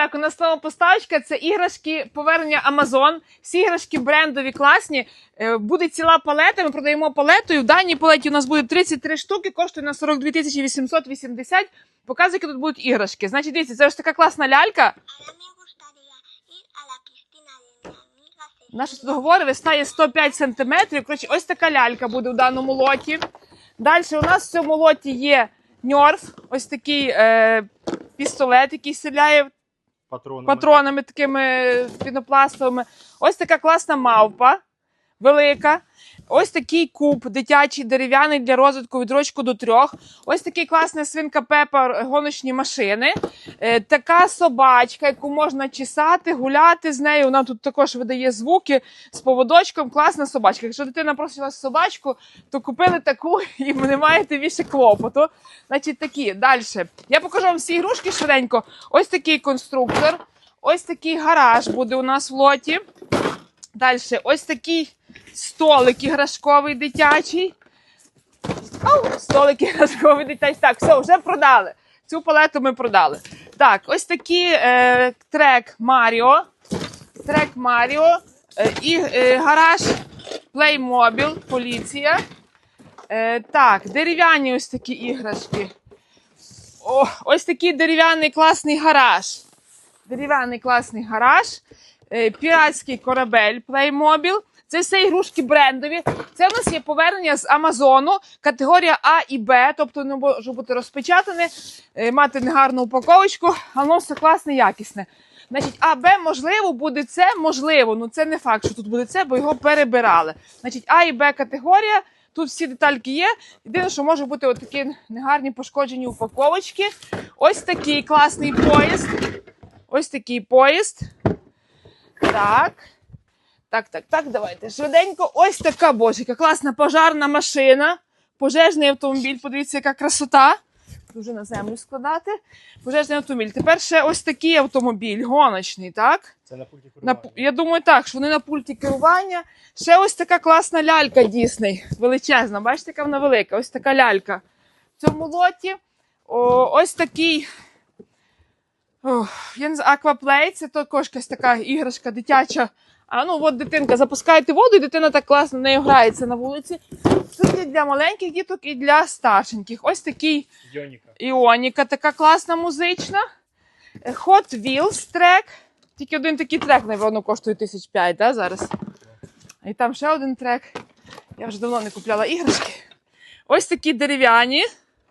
так, у нас нова поставочка це іграшки повернення Amazon. Всі іграшки брендові, класні. Е, Буде ціла палета. Ми продаємо палету. В даній палеті у нас буде 33 штуки, коштує на 42 тисячі 880. Показує, які тут будуть іграшки. Значить, дивіться, це ось така класна лялька. Наша тут вистає 105 сантиметрів. Коротше, ось така лялька буде в даному лоті. Далі у нас в цьому лоті є ньорф, ось такий е, пістолет, який стріляє Патронами. патронами такими пінопластовими. Ось така класна мавпа, велика. Ось такий куб дитячий дерев'яний для розвитку від рочку до трьох. Ось такий класний свинка Пепа гоночні машини. Е, така собачка, яку можна чесати, гуляти з нею. Вона тут також видає звуки з поводочком. Класна собачка. Якщо дитина просила собачку, то купили таку і не маєте більше клопоту. Значить, такі. Далі. Я покажу вам всі ігрушки швиденько. Ось такий конструктор. Ось такий гараж буде у нас в лоті. Далі, ось такий столик іграшковий дитячий. Ау, столик іграшковий дитячий. Так, все, вже продали. Цю палету ми продали. Так, ось такий е, трек Маріо. Трек Маріо. Е, е, гараж Playmobil, поліція. Е, так, дерев'яні ось такі іграшки. О, ось такий дерев'яний класний гараж. Дерев'яний класний гараж. Е, піратський корабель Playmobil. Це все ігрушки брендові. Це в нас є повернення з Амазону, категорія А і Б, тобто не може бути розпечатане, е, мати негарну упаковочку, а воно все класне, якісне. Значить, А, Б, можливо, буде це, можливо. Ну це не факт, що тут буде це, бо його перебирали. Значить, А і Б категорія. Тут всі детальки є. Єдине, що може бути отакі негарні пошкоджені упаковочки. Ось такий класний поїзд. Ось такий поїзд. Так. Так, так, так, давайте. Швиденько. Ось така боже, яка класна пожарна машина. Пожежний автомобіль. Подивіться, яка красота. Дуже на землю складати. Пожежний автомобіль. Тепер ще ось такий автомобіль, гоночний, так? Це на пульті керування. пу- я думаю, так, що вони на пульті керування. Ще ось така класна лялька Дісней. Величезна. Бачите, яка вона велика? Ось така лялька. В цьому лоті о, ось такий. О, я не знаю, акваплей, це також якась така іграшка дитяча. А ну от дитинка, запускаєте воду, і дитина так класно нею грається на вулиці. Є для маленьких діток і для старшеньких. Ось такий Йоніка. Іоніка, така класна музична. Е, Hot Wheels трек. Тільки один такий трек, напевно, коштує тисяч п'ять, да, зараз. І там ще один трек. Я вже давно не купляла іграшки. Ось такі дерев'яні.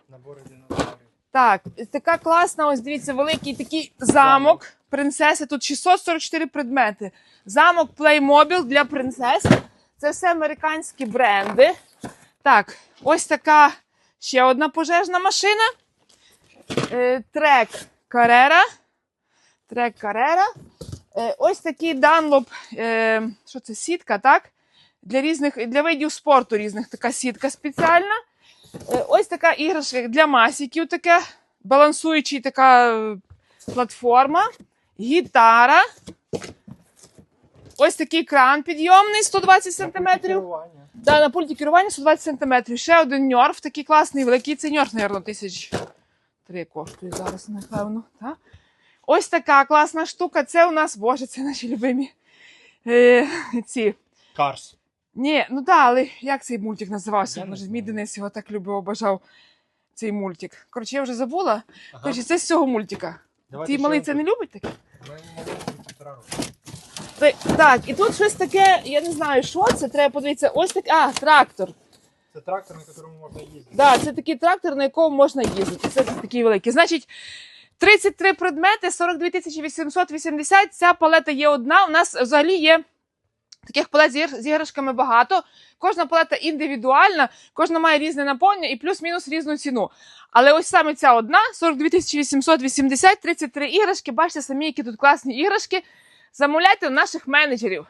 Набори динозаврів. Так, така класна, ось дивіться, великий такий замок. Принцеси. Тут 644 предмети. Замок Playmobil для принцес. Це все американські бренди. Так, ось така ще одна пожежна машина. Е, трек Carrera. Трек Carrera. Е, ось такий Dunlop, е, що це, сітка, так? Для різних, для видів спорту різних така сітка спеціальна. Е, Ось така іграшка для масіків, така балансуючий така е, платформа, гітара. Ось такий кран підйомний 120 На см. Да, на пульті керування 120 см. Ще один ньорф, такий класний, великий. Це ньорф, мабуть, тисяч три коштує зараз, напевно. Та? Ось така класна штука. Це у нас, боже, це наші любимі е, ці. Карс. Ні, ну так, але як цей мультик називався? Може, мій Денис його так любив, обожав цей мультик. Коротше, я вже забула. Ага. Коротше, це з цього мультика. Давайте Ти ще малий це не любить таке? Ти- Так, і тут щось таке, я не знаю, що це, треба подивитися. Ось так. А, трактор. Це трактор, на якому можна їздити. Да, це такий трактор, на якому можна їздити. Це такий великий. Значить, 33 предмети, 42 тисячі 880. Ця палета є одна. У нас взагалі є таких палет з іграшками багато. Кожна палета індивідуальна, кожна має різне наповнення і плюс-мінус різну ціну. Але ось саме ця одна 42 тисячі 880, 33 іграшки. Бачите самі, які тут класні іграшки. Замовляйте у наших менеджерів.